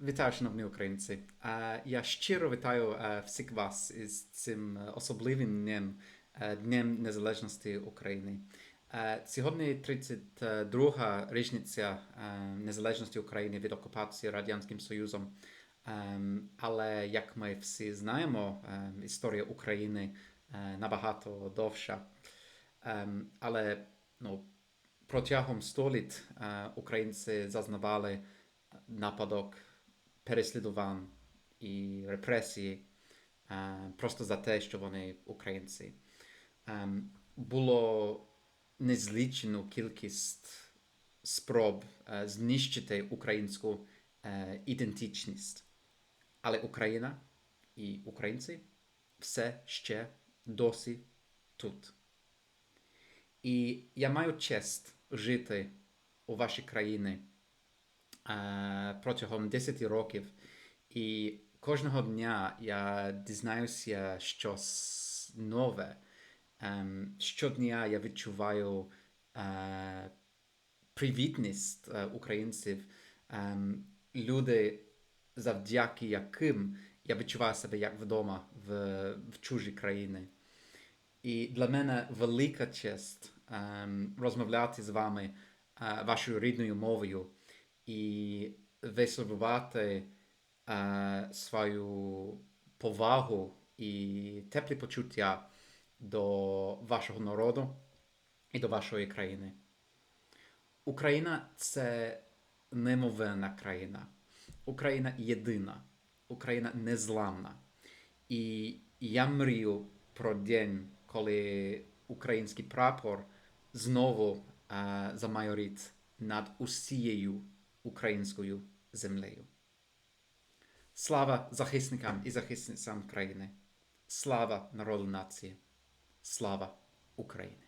Вітаю, шановні українці. Е, Я щиро вітаю е, всіх вас із цим е, особливим днем, Днем Незалежності України. Сьогодні 32-га річниця незалежності України від окупації Радянським Союзом. Але як ми всі знаємо, історія України набагато довша. Але ну, протягом століть українці зазнавали нападок, переслідувань і репресії е, просто за те, що вони українці. Ем, Було незлічену кількість спроб е, знищити українську е, ідентичність. Але Україна і українці все ще досі тут. І я маю честь жити у вашій країні е, протягом 10 років. І кожного дня я дізнаюся щось нове. Ем, Щодня я відчуваю е, привітність е, українців, ем, люди, завдяки яким я відчуваю себе як вдома в, в чужій країні. І для мене велика честь ем, розмовляти з вами е, вашою рідною мовою і висловлювати е, свою повагу і теплі почуття до вашого народу і до вашої країни. Україна це немовленна країна. Україна єдина, Україна незламна. І я мрію про день, коли український прапор знову е, замайорить над усією українською землею. Слава захисникам і захисницям країни. Слава народу нації. Слава Україні!